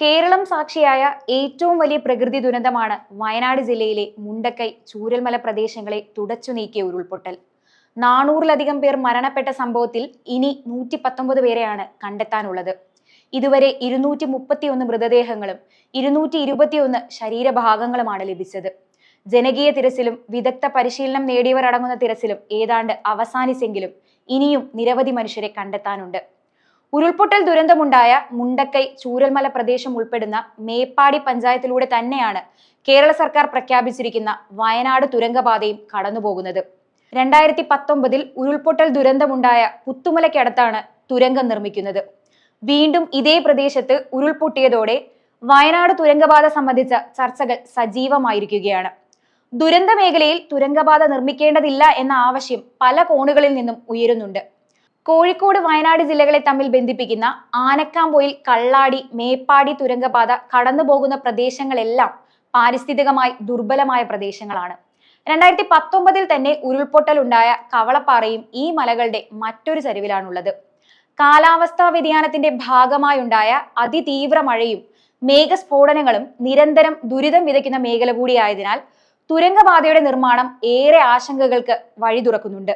കേരളം സാക്ഷിയായ ഏറ്റവും വലിയ പ്രകൃതി ദുരന്തമാണ് വയനാട് ജില്ലയിലെ മുണ്ടക്കൈ ചൂരൽമല പ്രദേശങ്ങളെ തുടച്ചു നീക്കിയ ഉരുൾപൊട്ടൽ. നാനൂറിലധികം പേർ മരണപ്പെട്ട സംഭവത്തിൽ ഇനി നൂറ്റി പത്തൊമ്പത് പേരെയാണ് കണ്ടെത്താനുള്ളത്. ഇതുവരെ ഇരുന്നൂറ്റി മുപ്പത്തിയൊന്ന് മൃതദേഹങ്ങളും ഇരുന്നൂറ്റി ഇരുപത്തിയൊന്ന് ശരീരഭാഗങ്ങളുമാണ് ലഭിച്ചത്. ജനകീയ തിരച്ചിലും വിദഗ്ധ പരിശീലനം നേടിയവർ അടങ്ങുന്ന തിരച്ചിലും ഏതാണ്ട് അവസാനിച്ചെങ്കിലും ഇനിയും നിരവധി മനുഷ്യരെ കണ്ടെത്താനുണ്ട്. ഉരുൾപൊട്ടൽ ദുരന്തമുണ്ടായ മുണ്ടക്കൈ ചൂരൽമല പ്രദേശം ഉൾപ്പെടുന്ന മേപ്പാടി പഞ്ചായത്തിലൂടെ തന്നെയാണ് കേരള സർക്കാർ പ്രഖ്യാപിച്ചിരിക്കുന്ന വയനാട് തുരങ്കപാതയും കടന്നുപോകുന്നത്. രണ്ടായിരത്തി പത്തൊമ്പതിൽ ഉരുൾപൊട്ടൽ ദുരന്തമുണ്ടായ പുത്തുമലയ്ക്കടുത്താണ് തുരങ്കം നിർമ്മിക്കുന്നത്. വീണ്ടും ഇതേ പ്രദേശത്ത് ഉരുൾപൊട്ടിയതോടെ വയനാട് തുരങ്കപാത സംബന്ധിച്ച ചർച്ചകൾ സജീവമായിരിക്കുകയാണ്. ദുരന്ത മേഖലയിൽ തുരങ്കപാത നിർമ്മിക്കേണ്ടതില്ല എന്ന ആവശ്യം പല കോണുകളിൽ നിന്നും ഉയരുന്നുണ്ട്. കോഴിക്കോട് വയനാട് ജില്ലകളെ തമ്മിൽ ബന്ധിപ്പിക്കുന്ന ആനക്കാംപൊയിൽ കള്ളാടി മേപ്പാടി തുരങ്കപാത കടന്നു പോകുന്ന പ്രദേശങ്ങളെല്ലാം പാരിസ്ഥിതികമായി ദുർബലമായ പ്രദേശങ്ങളാണ്. രണ്ടായിരത്തി പത്തൊമ്പതിൽ തന്നെ ഉരുൾപൊട്ടലുണ്ടായ കവളപ്പാറയും ഈ മലകളുടെ മറ്റൊരു ചരിവിലാണുള്ളത്. കാലാവസ്ഥാ വ്യതിയാനത്തിന്റെ ഭാഗമായുണ്ടായ അതിതീവ്ര മഴയും മേഘസ്ഫോടനങ്ങളും നിരന്തരം ദുരിതം വിതയ്ക്കുന്ന മേഖല കൂടിയായതിനാൽ തുരങ്കപാതയുടെ നിർമ്മാണം ഏറെ ആശങ്കകൾക്ക് വഴി തുറക്കുന്നുണ്ട്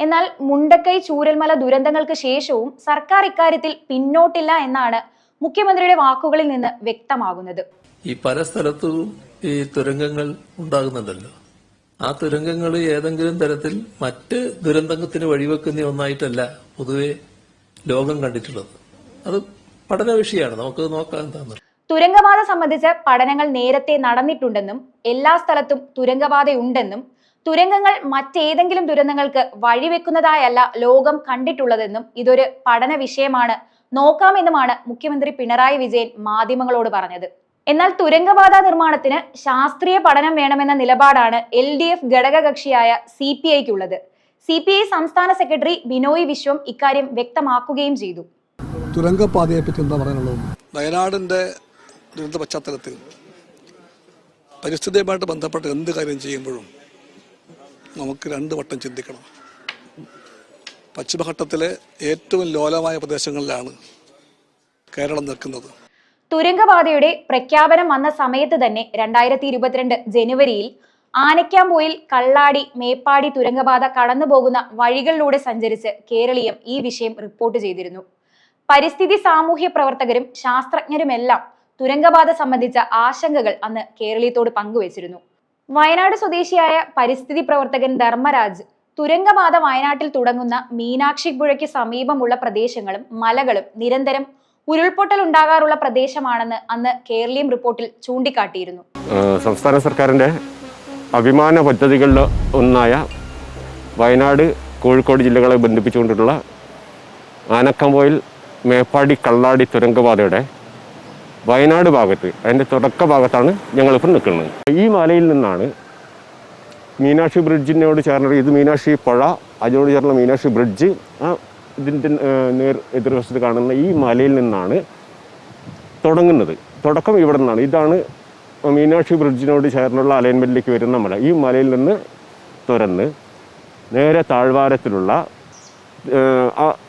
എന്നാൽ മുണ്ടക്കൈ ചൂരൽമല ദുരന്തങ്ങൾക്ക് ശേഷവും സർക്കാർ ഇക്കാര്യത്തിൽ പിന്നോട്ടില്ല എന്നാണ് മുഖ്യമന്ത്രിയുടെ വാക്കുകളിൽ നിന്ന് വ്യക്തമാകുന്നത്. ഈ പല സ്ഥലത്തും ഈ തുരങ്കങ്ങൾ ഉണ്ടാകുന്നുണ്ടല്ലോ. ആ തുരങ്കങ്ങൾ ഏതെങ്കിലും തരത്തിൽ മറ്റ് ദുരന്തത്തിന് വഴിവെക്കുന്ന ഒന്നായിട്ടല്ല പൊതുവെ ലോകം കണ്ടിട്ടുള്ളത്. അത് പഠന വിഷയമാണ്. നമുക്ക് നോക്കാൻ എന്താന്ന്. തുരങ്കപാത സംബന്ധിച്ച് പഠനങ്ങൾ നേരത്തെ നടന്നിട്ടുണ്ടെന്നും എല്ലാ സ്ഥലത്തും തുരങ്കപാതയുണ്ടെന്നും തുരങ്കങ്ങൾ മറ്റേതെങ്കിലും ദുരന്തങ്ങൾക്ക് വഴിവെക്കുന്നതായല്ല ലോകം കണ്ടിട്ടുള്ളതെന്നും ഇതൊരു പഠന വിഷയമാണ്. നോക്കാമെന്നുമാണ് മുഖ്യമന്ത്രി പിണറായി വിജയൻ മാധ്യമങ്ങളോട് പറഞ്ഞത്. എന്നാൽ തുരങ്കപാത നിർമ്മാണത്തിന് ശാസ്ത്രീയ പഠനം വേണമെന്ന നിലപാടാണ് എൽ ഡി എഫ് ഘടകകക്ഷിയായ സി പി ഐക്കുള്ളത്. സി പി ഐ സംസ്ഥാന സെക്രട്ടറി ബിനോയ് വിശ്വം ഇക്കാര്യം വ്യക്തമാക്കുകയും ചെയ്തു. തുരങ്കപാതയെ പറ്റി എന്താ പറയാനുള്ളത്? വയനാടിന്റെ ദുരന്ത പശ്ചാത്തലത്തിൽ പരിസ്ഥിതിയുമായിട്ട് ബന്ധപ്പെട്ട് എന്ത് കാര്യം ചെയ്യുമ്പോഴും നമുക്ക് രണ്ട് വട്ടം ചിന്തിക്കണം. പശ്ചിമഘട്ടത്തിലെ ഏറ്റവും ലോലമായ പ്രദേശങ്ങളിലാണ് കേരളം നിൽക്കുന്നത്. തുരങ്കപാതയുടെ പ്രഖ്യാപനം വന്ന സമയത്ത് തന്നെ രണ്ടായിരത്തി ഇരുപത്തിരണ്ട് ജനുവരിയിൽ ആനക്കാംപോയിൽ കള്ളാടി മേപ്പാടി തുരങ്കപാത കടന്നുപോകുന്ന വഴികളിലൂടെ സഞ്ചരിച്ച് കേരളീയം ഈ വിഷയം റിപ്പോർട്ട് ചെയ്തിരുന്നു. പരിസ്ഥിതി സാമൂഹ്യ പ്രവർത്തകരും ശാസ്ത്രജ്ഞരുമെല്ലാം തുരങ്കപാത സംബന്ധിച്ച ആശങ്കകൾ അന്ന് കേരളീയത്തോട് പങ്കുവച്ചിരുന്നു. വയനാട് സ്വദേശിയായ പരിസ്ഥിതി പ്രവർത്തകൻ ധർമ്മരാജ് തുരങ്കപാത വയനാട്ടിൽ തുടങ്ങുന്ന മീനാക്ഷി പുഴയ്ക്ക് സമീപമുള്ള പ്രദേശങ്ങളും മലകളും നിരന്തരം ഉരുൾപൊട്ടൽ ഉണ്ടാകാറുള്ള പ്രദേശമാണെന്ന് അന്ന് കേരളീയം റിപ്പോർട്ടിൽ ചൂണ്ടിക്കാട്ടിയിരുന്നു. സംസ്ഥാന സർക്കാരിന്റെ അഭിമാന പദ്ധതികളിൽ ഒന്നായ വയനാട് കോഴിക്കോട് ജില്ലകളെ ബന്ധിപ്പിച്ചുകൊണ്ടിട്ടുള്ള ആനക്കമ്പോയിൽ മേപ്പാടി കള്ളാടി തുരങ്കപാതയുടെ വയനാട് ഭാഗത്ത് അതിന്റെ തുടക്ക ഭാഗത്താണ് ഞങ്ങളിപ്പോൾ നിൽക്കുന്നത്. ഈ മലയിൽ നിന്നാണ് മീനാക്ഷി ബ്രിഡ്ജിനോട് ചേർന്ന ഇത് മീനാക്ഷി പുഴ അതിനോട് ചേർന്ന മീനാക്ഷി ബ്രിഡ്ജ് ആ ഇതിന്റെ നേർ എതിർവശത്ത് കാണുന്ന ഈ മലയിൽ നിന്നാണ് തുടങ്ങുന്നത്. തുടക്കം ഇവിടെ നിന്നാണ്. ഇതാണ് മീനാക്ഷി ബ്രിഡ്ജിനോട് ചേർന്നുള്ള അലൈൻമെന്റിലേക്ക് വരുന്ന മല. ഈ മലയിൽ നിന്ന് തുറന്ന് നേരെ താഴ്വാരത്തിലുള്ള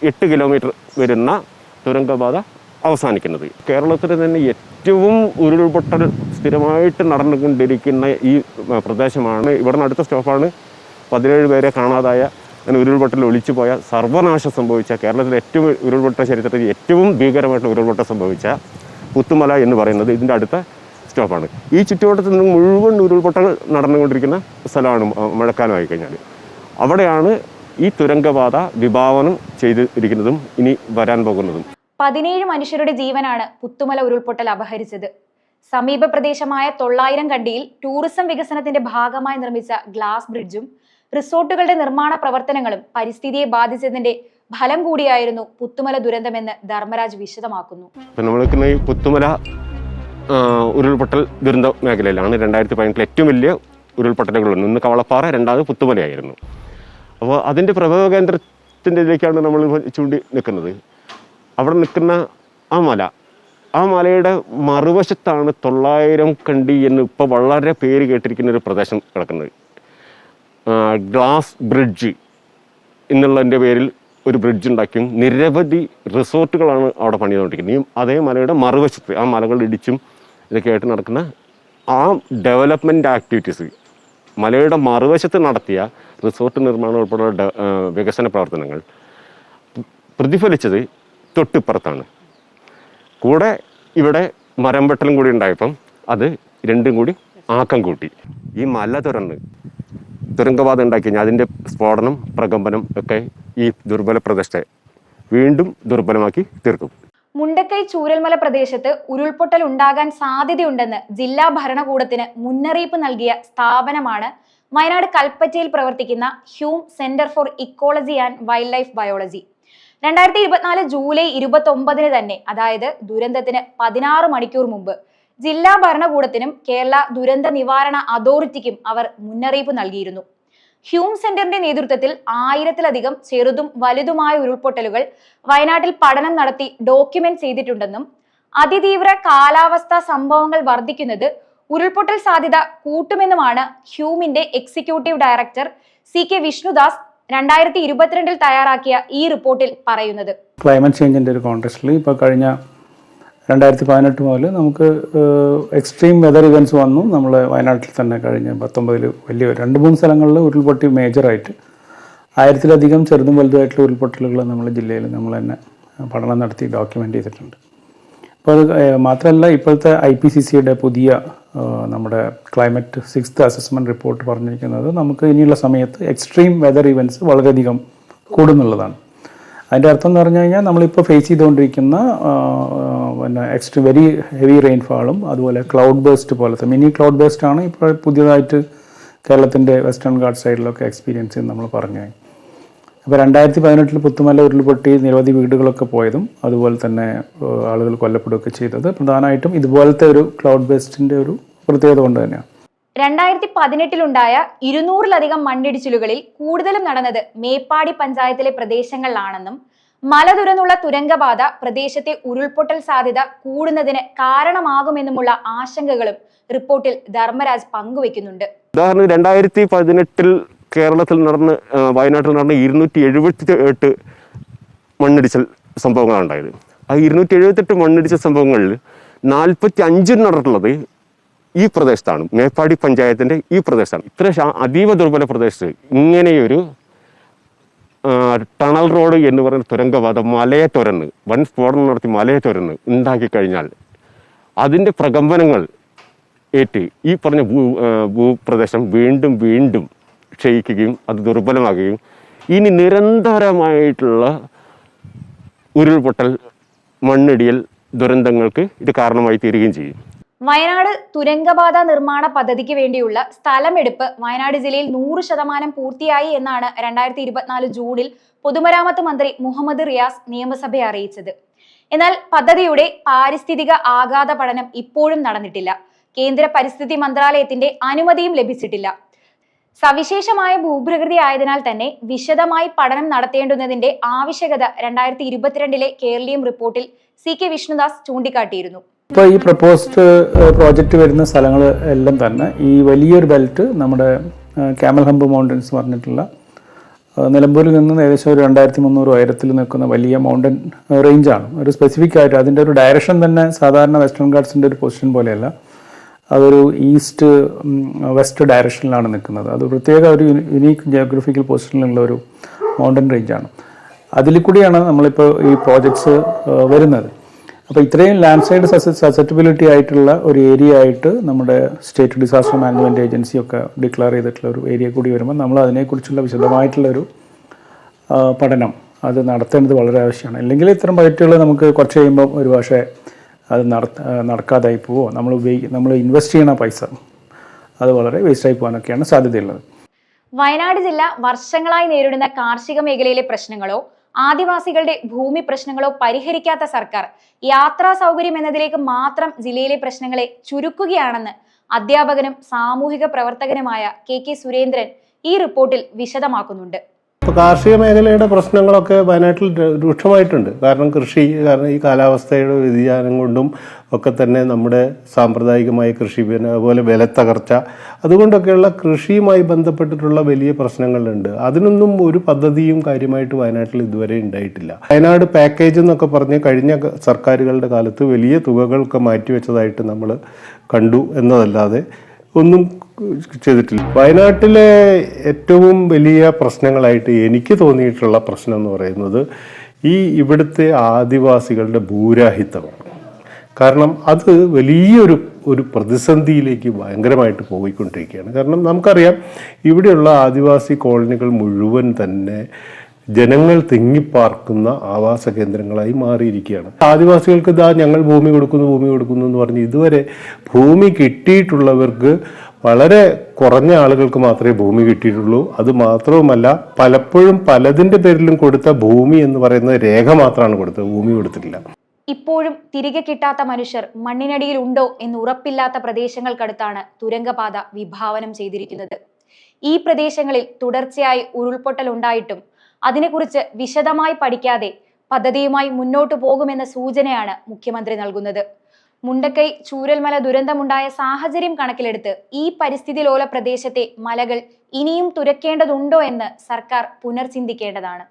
എട്ട് കിലോമീറ്റർ വരുന്ന തുരങ്കപാത അവസാനിക്കുന്നത്. കേരളത്തിൽ തന്നെ ഏറ്റവും ഉരുൾപൊട്ടൽ സ്ഥിരമായിട്ട് നടന്നുകൊണ്ടിരിക്കുന്ന ഈ പ്രദേശമാണ്. ഇവിടെ നിന്ന് അടുത്ത സ്റ്റോപ്പാണ്. പതിനേഴ് പേരെ കാണാതായ അങ്ങനെ ഉരുൾപൊട്ടൽ ഒളിച്ചു പോയ സർവനാശം സംഭവിച്ച കേരളത്തിലെ ഏറ്റവും ഉരുൾപൊട്ട ചരിത്രത്തിൽ ഏറ്റവും ഭീകരമായിട്ടുള്ള ഉരുൾപൊട്ടൽ സംഭവിച്ച പുത്തുമല എന്ന് പറയുന്നത് ഇതിന്റെ അടുത്ത സ്റ്റോപ്പാണ്. ഈ ചുറ്റുവട്ടത്തിൽ നിന്ന് മുഴുവൻ ഉരുൾപൊട്ടൽ നടന്നുകൊണ്ടിരിക്കുന്ന സ്ഥലമാണ് മഴക്കാലമായി കഴിഞ്ഞാൽ. അവിടെയാണ് ഈ തുരങ്കപാത വിഭാവനം ചെയ്തിരിക്കുന്നതും ഇനി വരാൻ പോകുന്നതും. പതിനേഴ് മനുഷ്യരുടെ ജീവനാണ് പുത്തുമല ഉരുൾപൊട്ടൽ അപഹരിച്ചത്. സമീപ പ്രദേശമായ തൊള്ളായിരം കണ്ടിയിൽ ടൂറിസം വികസനത്തിന്റെ ഭാഗമായി നിർമ്മിച്ച ഗ്ലാസ് ബ്രിഡ്ജും റിസോർട്ടുകളുടെ നിർമ്മാണ പ്രവർത്തനങ്ങളും പരിസ്ഥിതിയെ ബാധിച്ചതിന്റെ ഫലം കൂടിയായിരുന്നു പുത്തുമല ദുരന്തമെന്ന് ധർമ്മരാജ് വിശദമാക്കുന്നു. പുത്തുമല ഉരുൾപൊട്ടൽ ദുരന്ത മേഖലയിലാണ് രണ്ടായിരത്തി പതിനെട്ടിൽ ഏറ്റവും വലിയ ഉരുൾപൊട്ടലുകളൊന്നും ഒന്ന് കവളപ്പാറ രണ്ടാമത് പുത്തുമലയായിരുന്നു. അപ്പോൾ അതിന്റെ പ്രഭവ കേന്ദ്രത്തിന്റെ ഇതിലേക്കാണ് നമ്മൾ ചൂണ്ടി നിൽക്കുന്നത്. അവിടെ നിൽക്കുന്ന ആ മല. ആ മലയുടെ മറുവശത്താണ് തൊള്ളായിരം കണ്ടി എന്ന് ഇപ്പോൾ വളരെ പേര് കേട്ടിരിക്കുന്ന ഒരു പ്രദേശം കിടക്കുന്നത്. ഗ്ലാസ് ബ്രിഡ്ജ് എന്നുള്ളതിന്റെ പേരിൽ ഒരു ബ്രിഡ്ജ് ഉണ്ടാക്കിയും നിരവധി റിസോർട്ടുകളാണ് അവിടെ പണിതുകൊണ്ടിരിക്കുന്നത്. ഈ അതേ മലയുടെ മറുവശത്ത് ആ മലകൾ ഇടിച്ചും ഇതൊക്കെ ആയിട്ട് നടക്കുന്ന ആ ഡെവലപ്മെന്റ് ആക്ടിവിറ്റീസ് മലയുടെ മറുവശത്ത് നടത്തിയ റിസോർട്ട് നിർമ്മാണം ഉൾപ്പെടെയുള്ള വികസന പ്രവർത്തനങ്ങൾ പ്രതിഫലിച്ചത് തൊട്ടിപ്പുറത്താണ്. കൂടെ ഇവിടെ മരം വെട്ടലും കൂടി ഉണ്ടായപ്പം അത് രണ്ടും കൂടി ആക്കം കൂട്ടി. ഈ മല തുറന്ന് തുരങ്കപാത ഉണ്ടാക്കി കഴിഞ്ഞാൽ അതിന്റെ സ്ഫോടനം പ്രകമ്പനം ഒക്കെ ഈ ദുർബല പ്രദേശത്തെ വീണ്ടും ദുർബലമാക്കി തീർക്കും. മുണ്ടക്കൈ ചൂരൽമല പ്രദേശത്ത് ഉരുൾപൊട്ടൽ ഉണ്ടാകാൻ സാധ്യതയുണ്ടെന്ന് ജില്ലാ ഭരണകൂടത്തിന് മുന്നറിയിപ്പ് നൽകിയ സ്ഥാപനമാണ് വയനാട് കൽപ്പറ്റയിൽ പ്രവർത്തിക്കുന്ന Hume Centre for Ecology and wildlife biology. രണ്ടായിരത്തി ഇരുപത്തിനാല് ജൂലൈ ഇരുപത്തി തന്നെ അതായത് ദുരന്തത്തിന് പതിനാറ് മണിക്കൂർ മുമ്പ് ജില്ലാ ഭരണകൂടത്തിനും കേരള ദുരന്ത നിവാരണ അതോറിറ്റിക്കും അവർ മുന്നറിയിപ്പ് നൽകിയിരുന്നു. ഹ്യൂം സെന്ററിന്റെ നേതൃത്വത്തിൽ ആയിരത്തിലധികം ചെറുതും വലുതുമായ ഉരുൾപൊട്ടലുകൾ വയനാട്ടിൽ പഠനം നടത്തി ഡോക്യുമെന്റ് ചെയ്തിട്ടുണ്ടെന്നും അതിതീവ്ര കാലാവസ്ഥാ സംഭവങ്ങൾ വർദ്ധിക്കുന്നത് ഉരുൾപൊട്ടൽ സാധ്യത കൂട്ടുമെന്നുമാണ് ഹ്യൂമിന്റെ executive director C K Vishnudas രണ്ടായിരത്തി ഇരുപത്തിരണ്ടിൽ തയ്യാറാക്കിയ ഈ റിപ്പോർട്ടിൽ പറയുന്നത്. ക്ലൈമറ്റ് ചേഞ്ചിന്റെ ഒരു കോൺടെക്സ്റ്റിൽ ഇപ്പോൾ കഴിഞ്ഞ രണ്ടായിരത്തി പതിനെട്ട് മുതൽ നമുക്ക് എക്സ്ട്രീം വെതർ ഇവന്റ്സ് വന്നു. നമ്മൾ വയനാട്ടിൽ തന്നെ കഴിഞ്ഞ പത്തൊമ്പതിൽ വലിയ രണ്ട് മൂന്ന് സ്ഥലങ്ങളിൽ ഉരുൾപൊട്ടി മേജറായിട്ട് ആയിരത്തിലധികം ചെറുതും വലുതുമായിട്ടുള്ള ഉരുൾപൊട്ടലുകൾ നമ്മുടെ ജില്ലയിൽ നമ്മൾ തന്നെ പഠനം നടത്തി ഡോക്യുമെന്റ് ചെയ്തിട്ടുണ്ട്. അപ്പോൾ അത് മാത്രമല്ല ഇപ്പോഴത്തെ ഐ പി സി സിയുടെ പുതിയ നമ്മുടെ ക്ലൈമറ്റ് സിക്സ്ത് അസസ്മെന്റ് റിപ്പോർട്ട് പറഞ്ഞിരിക്കുന്നത് നമുക്ക് ഇനിയുള്ള സമയത്ത് എക്സ്ട്രീം വെതർ ഇവന്റ്സ് വളരെയധികം കൂടുന്നുള്ളതാണ്. അതിന്റെ അർത്ഥം എന്ന് പറഞ്ഞു കഴിഞ്ഞാൽ നമ്മളിപ്പോൾ ഫേസ് ചെയ്തുകൊണ്ടിരിക്കുന്ന പിന്നെ എക്സ്ട്രീം വെരി ഹെവി റെയിൻഫാളും അതുപോലെ ക്ലൗഡ് ബേസ്റ്റ് പോലത്തെ മിനി ക്ലൗഡ് ബേസ്റ്റ് ആണ് ഇപ്പോൾ പുതിയതായിട്ട് കേരളത്തിന്റെ വെസ്റ്റേൺ ഗാർഡ് സൈഡിലൊക്കെ എക്സ്പീരിയൻസ് ചെയ്യുന്നത് നമ്മൾ പറഞ്ഞു അപ്പോൾ രണ്ടായിരത്തി പതിനെട്ടിൽ പുത്തുമല ഉരുൾപൊട്ടി നിരവധി വീടുകളൊക്കെ പോയതും അതുപോലെ തന്നെ ആളുകൾ കൊല്ലപ്പെടുകയൊക്കെ ചെയ്തത്. പ്രധാനമായിട്ടും ഇതുപോലത്തെ ഒരു ക്ലൗഡ് ബേസ്ഡിന്റെ ഒരു പ്രത്യേകത കൊണ്ട് തന്നെയാണ്. രണ്ടായിരത്തി പതിനെട്ടിലുണ്ടായ ഇരുന്നൂറിലധികം മണ്ണിടിച്ചിലുകളിൽ കൂടുതലും നടന്നത് മേപ്പാടി പഞ്ചായത്തിലെ പ്രദേശങ്ങളിലാണെന്നും മല തുരന്നുള്ള തുരങ്കപാത പ്രദേശത്തെ ഉരുൾപൊട്ടൽ സാധ്യത കൂടുന്നതിന് കാരണമാകുമെന്നുമുള്ള ആശങ്കകളും റിപ്പോർട്ടിൽ ധർമ്മരാജ് പങ്കുവെക്കുന്നുണ്ട്. ഉദാഹരണം രണ്ടായിരത്തി പതിനെട്ടിൽ കേരളത്തിൽ നടന്ന് വയനാട്ടിൽ നടന്ന ഇരുന്നൂറ്റി എഴുപത്തി എട്ട് മണ്ണിടിച്ചൽ സംഭവങ്ങളാണ് ഉണ്ടായത്. ആ ഇരുന്നൂറ്റി എഴുപത്തെട്ട് മണ്ണിടിച്ചൽ സംഭവങ്ങളിൽ നാൽപ്പത്തി അഞ്ചിന് നടന്നിട്ടുള്ളത് ഈ പ്രദേശത്താണ്. മേപ്പാടി പഞ്ചായത്തിന്റെ ഈ പ്രദേശത്താണ്. ഇത്ര അതീവ ദുർബല പ്രദേശത്ത് ഇങ്ങനെയൊരു ടണൽ റോഡ് എന്ന് പറയുന്ന തുരങ്കവാദം മലയെ തുരന്ന് വൻ സ്ഫോടനം നടത്തി മലയെ തുരന്ന് ഉണ്ടാക്കി കഴിഞ്ഞാൽ അതിന്റെ പ്രകമ്പനങ്ങൾ ഏറ്റ് ഈ പറഞ്ഞ ഭൂ ഭൂപ്രദേശം വീണ്ടും വീണ്ടും ക്ഷയിക്കുകയും അത് ദുർബലമാകുകയും ഇനി നിരന്തരമായിട്ടുള്ള ഉരുൾപൊട്ടൽ മണ്ണിടിയൽ ദുരന്തങ്ങൾക്ക് ഇത് കാരണമായി തീരുകയും ചെയ്യും. വയനാട് തുരങ്കപാത നിർമ്മാണ പദ്ധതിക്ക് വേണ്ടിയുള്ള സ്ഥലമെടുപ്പ് വയനാട് ജില്ലയിൽ നൂറ് ശതമാനം പൂർത്തിയായി എന്നാണ് രണ്ടായിരത്തി ഇരുപത്തിനാല് ജൂണിൽ പൊതുമരാമത്ത് മന്ത്രി മുഹമ്മദ് റിയാസ് നിയമസഭയെ അറിയിച്ചത്. എന്നാൽ പദ്ധതിയുടെ പാരിസ്ഥിതിക ആഘാത പഠനം ഇപ്പോഴും നടന്നിട്ടില്ല. കേന്ദ്ര പരിസ്ഥിതി മന്ത്രാലയത്തിന്റെ അനുമതിയും ലഭിച്ചിട്ടില്ല. സവിശേഷമായ ഭൂപ്രകൃതി ആയതിനാൽ തന്നെ വിശദമായി പഠനം നടത്തേണ്ടുന്നതിന്റെ ആവശ്യകത രണ്ടായിരത്തി ഇരുപത്തിരണ്ടിലെ കേരളീയം റിപ്പോർട്ടിൽ സി കെ വിഷ്ണുദാസ് ചൂണ്ടിക്കാട്ടിയിരുന്നു. ഇപ്പോൾ ഈ പ്രപ്പോസ്ഡ് പ്രോജക്റ്റ് വരുന്ന സ്ഥലങ്ങൾ എല്ലാം തന്നെ ഈ വലിയൊരു ബെൽറ്റ് നമ്മുടെ ക്യാമൽ ഹംബ് മൗണ്ടൻസ് പറഞ്ഞിട്ടുള്ള നിലമ്പൂരിൽ നിന്ന് ഏകദേശം ഒരു രണ്ടായിരത്തി മുന്നൂറ് ഉയരത്തിൽ നിൽക്കുന്ന വലിയ മൗണ്ടൻ റേഞ്ചാണ് ഒരു സ്പെസിഫിക് ആയിട്ട് അതിന്റെ ഒരു ഡയറക്ഷൻ തന്നെ സാധാരണ വെസ്റ്റേൺ ഗാർഡ്സിന്റെ ഒരു പൊസിഷൻ പോലെയല്ല. അതൊരു ഈസ്റ്റ് വെസ്റ്റ് ഡയറക്ഷനിലാണ് നിൽക്കുന്നത്. അത് പ്രത്യേക ഒരു യുനീക്ക് ജിയോഗ്രഫിക്കൽ പൊസിഷനിലുള്ള ഒരു മൗണ്ടൻ റേഞ്ചാണ്. അതിൽ കൂടിയാണ് നമ്മളിപ്പോൾ ഈ പ്രോജക്ട്സ് വരുന്നത്. അപ്പോൾ ഇത്രയും ലാൻഡ് സൈഡ് സസെപ്റ്റബിലിറ്റി ആയിട്ടുള്ള ഒരു ഏരിയ ആയിട്ട് നമ്മുടെ സ്റ്റേറ്റ് ഡിസാസ്റ്റർ മാനേജ്മെന്റ് ഏജൻസി ഒക്കെ ഡിക്ലെയർ ചെയ്തിട്ടുള്ള ഒരു ഏരിയ കൂടി വരുമ്പോൾ നമ്മൾ അതിനെക്കുറിച്ചുള്ള വിശദമായിട്ടുള്ളൊരു പഠനം അത് നടത്തേണ്ടത് വളരെ ആവശ്യമാണ്. അല്ലെങ്കിൽ ഇത്തരം ബജറ്റുകൾ നമുക്ക് കുറച്ച് കഴിയുമ്പോൾ ഒരു പക്ഷേ അത് നട നടക്കാതായി പോവോ? നമ്മൾ നമ്മൾ ഇൻവെസ്റ്റ് ചെയ്യണ പൈസ. അത് വളരെ വേസ്റ്റായി പോകാനൊക്കെയാണ് സാധ്യതയുള്ളത്. വയനാട് ജില്ല വർഷങ്ങളായി നേരിടുന്ന കാർഷിക മേഖലയിലെ പ്രശ്നങ്ങളോ ആദിവാസികളുടെ ഭൂമി പ്രശ്നങ്ങളോ പരിഹരിക്കാത്ത സർക്കാർ യാത്രാ സൗകര്യം എന്നതിലേക്ക് മാത്രം ജില്ലയിലെ പ്രശ്നങ്ങളെ ചുരുക്കുകയാണെന്ന് അധ്യാപകനും സാമൂഹിക പ്രവർത്തകനുമായ കെ കെ സുരേന്ദ്രൻ ഈ റിപ്പോർട്ടിൽ വിശദമാക്കുന്നുണ്ട്. ഇപ്പോൾ കാർഷിക മേഖലയുടെ പ്രശ്നങ്ങളൊക്കെ വയനാട്ടിൽ രൂക്ഷമായിട്ടുണ്ട്. കാരണം കൃഷി കാരണം ഈ കാലാവസ്ഥയുടെ വ്യതിയാനം കൊണ്ടും ഒക്കെ തന്നെ നമ്മുടെ സാമ്പ്രദായികമായ കൃഷി പിന്നെ അതുപോലെ വിലത്തകർച്ച അതുകൊണ്ടൊക്കെയുള്ള കൃഷിയുമായി ബന്ധപ്പെട്ടിട്ടുള്ള വലിയ പ്രശ്നങ്ങളുണ്ട്. അതിനൊന്നും ഒരു പദ്ധതിയും കാര്യമായിട്ട് വയനാട്ടിൽ ഇതുവരെ ഉണ്ടായിട്ടില്ല. വയനാട് പാക്കേജ് എന്നൊക്കെ പറഞ്ഞ് കഴിഞ്ഞ സർക്കാരുകളുടെ കാലത്ത് വലിയ തുകകളൊക്കെ മാറ്റിവെച്ചതായിട്ട് നമ്മൾ കണ്ടു എന്നതല്ലാതെ ഒന്നും ചെയ്തിട്ടില്ല. വയനാട്ടിലെ ഏറ്റവും വലിയ പ്രശ്നങ്ങളായിട്ട് എനിക്ക് തോന്നിയിട്ടുള്ള പ്രശ്നം എന്ന് പറയുന്നത് ഈ ഇവിടുത്തെ ആദിവാസികളുടെ ഭൂരാഹിത്വമാണ് കാരണം അത് വലിയൊരു ഒരു പ്രതിസന്ധിയിലേക്ക് ഭയങ്കരമായിട്ട് പോയിക്കൊണ്ടിരിക്കുകയാണ്. കാരണം നമുക്കറിയാം ഇവിടെയുള്ള ആദിവാസി കോളനികൾ മുഴുവൻ തന്നെ ജനങ്ങൾ തിങ്ങിപ്പാർക്കുന്ന ആവാസ കേന്ദ്രങ്ങളായി മാറിയിരിക്കുകയാണ്. ആദിവാസികൾക്ക് ഇതാ ഞങ്ങൾ ഭൂമി കൊടുക്കുന്നു ഭൂമി കൊടുക്കുന്നു എന്ന് പറഞ്ഞ് ഇതുവരെ ഭൂമി കിട്ടിയിട്ടുള്ളവർക്ക് വളരെ കുറഞ്ഞ ആളുകൾക്ക് മാത്രമേ ഭൂമി കിട്ടിയിട്ടുള്ളൂ. അത് മാത്രവുമല്ല പലപ്പോഴും പലതിന്റെ പേരിലും കൊടുത്ത ഭൂമി എന്ന് പറയുന്നത് രേഖ മാത്രമാണ് കൊടുത്തത്. ഭൂമി കൊടുത്തിട്ടില്ല. ഇപ്പോഴും തിരികെ കിട്ടാത്ത മനുഷ്യർ മണ്ണിനടിയിൽ ഉണ്ടോ എന്ന് ഉറപ്പില്ലാത്ത പ്രദേശങ്ങൾക്കടുത്താണ് തുരങ്കപാത വിഭാവനം ചെയ്തിരിക്കുന്നത്. ഈ പ്രദേശങ്ങളിൽ തുടർച്ചയായി ഉരുൾപൊട്ടൽ ഉണ്ടായിട്ടും അതിനെക്കുറിച്ച് വിശദമായി പഠിക്കാതെ പദ്ധതിയുമായി മുന്നോട്ടു പോകുമെന്ന സൂചനയാണ് മുഖ്യമന്ത്രി നൽകുന്നത്. മുണ്ടക്കൈ ചൂരൽമല ദുരന്തമുണ്ടായ സാഹചര്യം കണക്കിലെടുത്ത് ഈ പരിസ്ഥിതി ലോല പ്രദേശത്തെ മലകൾ ഇനിയും തുരക്കേണ്ടതുണ്ടോ എന്ന് സർക്കാർ പുനർചിന്തിക്കേണ്ടതാണ്.